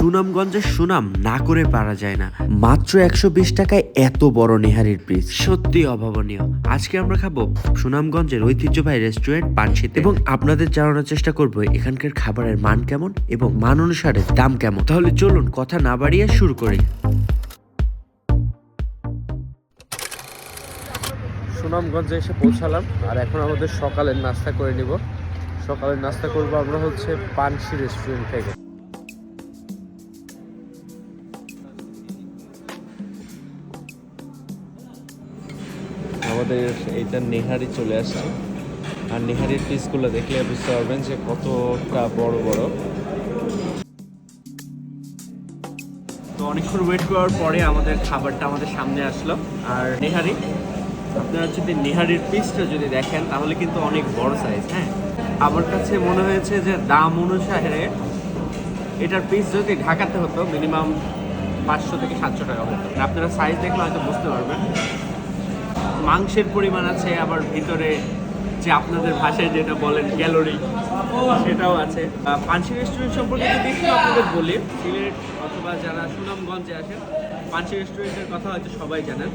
সুনামগঞ্জের সুনাম না করে পারা যায় না। মাত্র একশো বিশ টাকায় এত বড় নেহারির পিস। সত্যি অভাবনীয়। আজকে আমরা খাব সুনামগঞ্জের ঐতিহ্যবাহী রেস্টুরেন্ট পানশিতে। এবং আপনাদের জানানোর চেষ্টা করব এখানকার খাবারের মান কেমন এবং মান অনুসারে দাম কেমন। তাহলে চলুন কথা না বাড়িয়ে শুরু করি। সুনামগঞ্জে এসে পৌঁছালাম আর এখন আমাদের সকালের নাস্তা করে নিব। সকালের নাস্তা করব আমরা হচ্ছে পানসি রেস্টুরেন্ট থেকে। আমাদের এইটা নেহারি চলে আসছে। আর নেহারির পিসগুলো দেখলে বুঝতে পারবেন যে কতটা বড় বড়। তো অনেকক্ষণ ওয়েট করার পরে আমাদের খাবারটা আমাদের সামনে আসলো। আর নেহারি, আপনারা যদি নেহারির পিসটা যদি দেখেন, তাহলে কিন্তু অনেক বড় সাইজ হ্যাঁ? আমার কাছে মনে হয়েছে যে দাম অনুসারে এটার পিস যদি ঢাকাতে হতো মিনিমাম পাঁচশো থেকে সাতশো টাকা হতো। আপনারা সাইজ দেখলে হয়তো বুঝতে পারবেন। মাংসের পরিমাণ আছে, আবার ভিতরে যে আপনাদের ভাষায় যেটা বলেন ক্যালোরি সেটাও আছে। পানসি রেস্টুরেন্ট সম্পর্কে যদি একটু আপনাদের বলি, সিলেট অথবা যারা সুনামগঞ্জে আসেন, পানসি রেস্টুরেন্টের কথা হয়তো সবাই জানেন।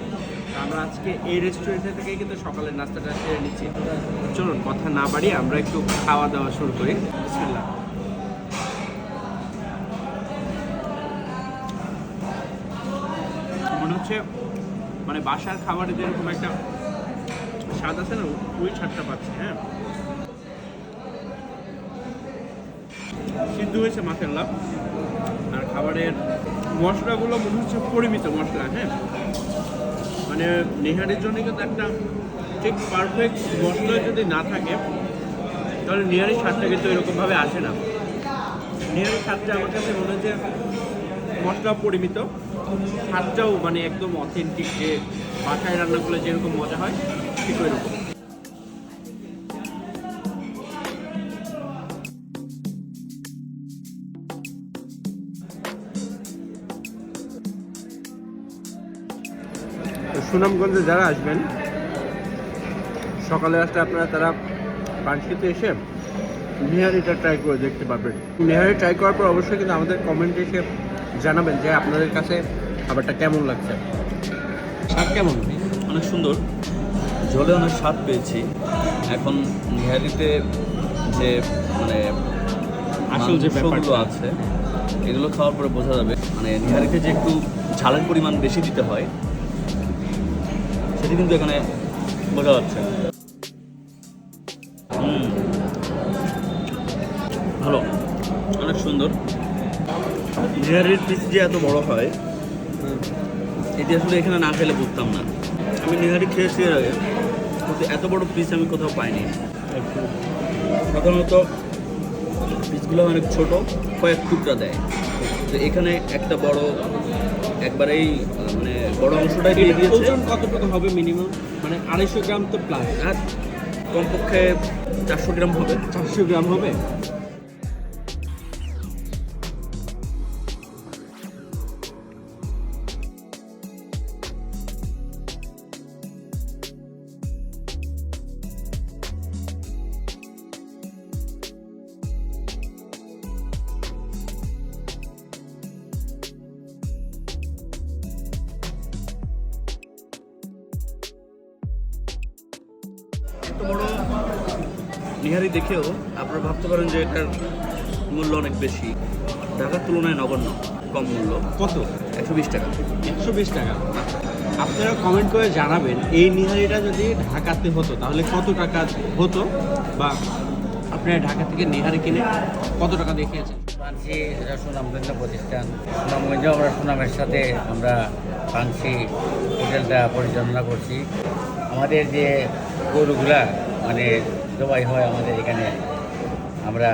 আমরা আজকে এই রেস্টুরেন্ট থেকে কিন্তু সকালের নাস্তাটা সেরে নিচ্ছি। চলুন, কথা না বাড়িয়ে আমরা একটু খাওয়া দাওয়া শুরু করি। বিসমিল্লাহ। মনে হচ্ছে মানে বাসার খাবারে যেরকম একটা স্বাদ আছে না ওই স্বাদটা পাচ্ছি হ্যাঁ। সিদ্ধ হয়েছে মাছের লাভ আর খাবারের মশলাগুলো মনে হচ্ছে পরিমিত মশলা হ্যাঁ। মানে নেহারির জন্য কিন্তু একটা ঠিক পারফেক্ট মশলা যদি না থাকে, তাহলে নেহারির স্বাদটা কিন্তু এরকমভাবে আসে না। নেহারির স্বাদটা আমার কাছে মনে হচ্ছে মশলা পরিমিত, স্বাদটাও মানে একদম অথেন্টিক যে বাসায় রান্না করলে যেরকম মজা হয়, ঠিক ওই সুনামগঞ্জে যারা আসবেন, সকালে আসলে আপনারা তারা পানশিতে এসে নেহারিটা ট্রাই করে দেখতে পারবেন। নেহারি ট্রাই করার পর অবশ্যই কিন্তু আমাদের কমেন্টে এসে জানাবেন যে আপনাদের কাছে খাবারটা কেমন লাগছে। স্বাদ কেমন? অনেক সুন্দর। জলে অনেক স্বাদ পেয়েছি। এখন নিহারিতে যে মানে আসল যে ব্যাপারটা। আছে এগুলো খাওয়ার পরে বোঝা যাবে। মানে নিহারিতে যে একটু ঝালের পরিমাণ বেশি দিতে হয় সেটি কিন্তু এখানে বোঝা যাচ্ছে। হুম। ভালো। অনেক সুন্দর। নিহারির পিস যে এত বড় হয় এটি আসলে এখানে না খেলে বুঝতাম না। আমি নিহারি খেয়েছি এর আগে কিন্তু এত বড় পিস আমি কোথাও পাইনি। সাধারণত পিসগুলো অনেক ছোট কয়েক টুকরা দেয়। তো এখানে একটা বড় একবারেই মানে বড় অংশটাই দিয়ে দিয়েছে। ওজন কতটুকু হবে মিনিমাম মানে আড়াইশো গ্রাম তো প্লাস আর কমপক্ষে চারশো গ্রাম হবে। চারশো গ্রাম হবে? এত বড় নিহারি দেখেও আপনারা ভাবতে পারেন যে এটার মূল্য অনেক বেশি। ঢাকার তুলনায় নগণ্য কম মূল্য। কত? একশো বিশ টাকা। একশো বিশ টাকা। আপনারা কমেন্ট করে জানাবেন এই নিহারিটা যদি ঢাকাতে হতো তাহলে কত টাকা হতো? বা আপনারা ঢাকা থেকে নিহারি কিনে কত টাকা দেখিয়েছেন পানসি এটা সুনামগঞ্জ প্রতিষ্ঠান সুনামগঞ্জে আমরা সুনামের সাথে আমরা পানসি হোটেলটা পরিচালনা করছি। আমাদের যে গরুগুলা মানে জবাই হয় আমাদের এখানে আমরা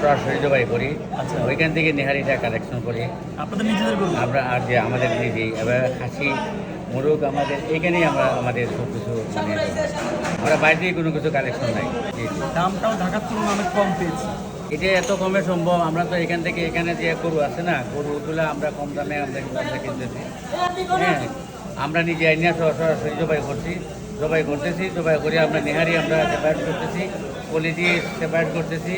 সরাসরি জবাই করি। আচ্ছা। ওইখান থেকে নেহারিটা কালেকশন করি। আমরা আর যে আমাদের নিজেই এবার খাসি মোরগ আমাদের এখানেই আমরা আমাদের সব কিছু মানে আমরা বাইরে কোনো কিছু কালেকশন নাই। দামটাও ঢাকার তুলনায় অনেক কম পেয়েছি। এটা এত কমে সম্ভব আমরা তো এখান থেকে এখানে যে গরু আছে না গরুগুলো আমরা কম দামে আমরা কিনতেছি। হ্যাঁ আমরা নিজে আইনিয়া সরাসরি জবাই করছি জবাই করতেছি জবাই করে আমরা নেহারি আমরা সেপারেট করতেছি কোয়ালিটি সেপারেট করতেছি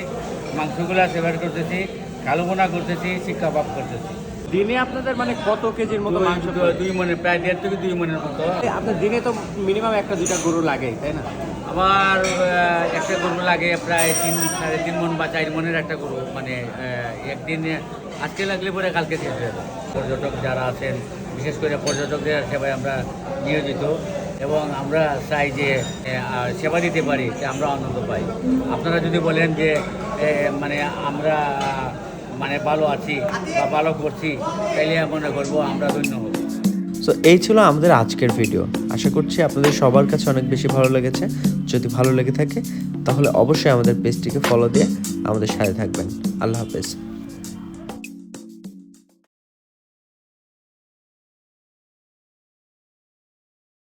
মাংসগুলা সেপারেট করতেছি কালো বোনা করতেছি শিক কাবাব করতেছি। দিনে আপনাদের মানে কত কেজির মতো মাংস দুই- মনে প্রায় দেড় থেকে দুই মনের মতো। আপনার দিনে তো মিনিমাম একটা দুইটা গরু লাগে তাই না? আমার একটা গরু লাগে প্রায় তিন সাড়ে তিন মন বা চার মনের একটা গরু মানে একদিন আজকে লাগলে পরে কালকে শেষ হয়ে যাবে। পর্যটক যারা আছেন বিশেষ করে পর্যটকদের সেবায় আমরা নিয়োজিত এবং আমরা চাই যে সেবা দিতে পারি যে আমরা আনন্দ পাই। আপনারা যদি বলেন যে মানে আমরা মানে ভালো আছি বা ভালো করছি, তাইলে মনে করব আমরা ধন্য হব। সো এই ছিল আমাদের আজকের ভিডিও আশা করছি আপনাদের সবার কাছে অনেক বেশি ভালো লেগেছে। যদি ভালো লেগে থাকে, তাহলে অবশ্যই আমাদের পেজটিকে ফলো দিয়ে আমাদের সাথে থাকবেন। আল্লাহ হাফেজ।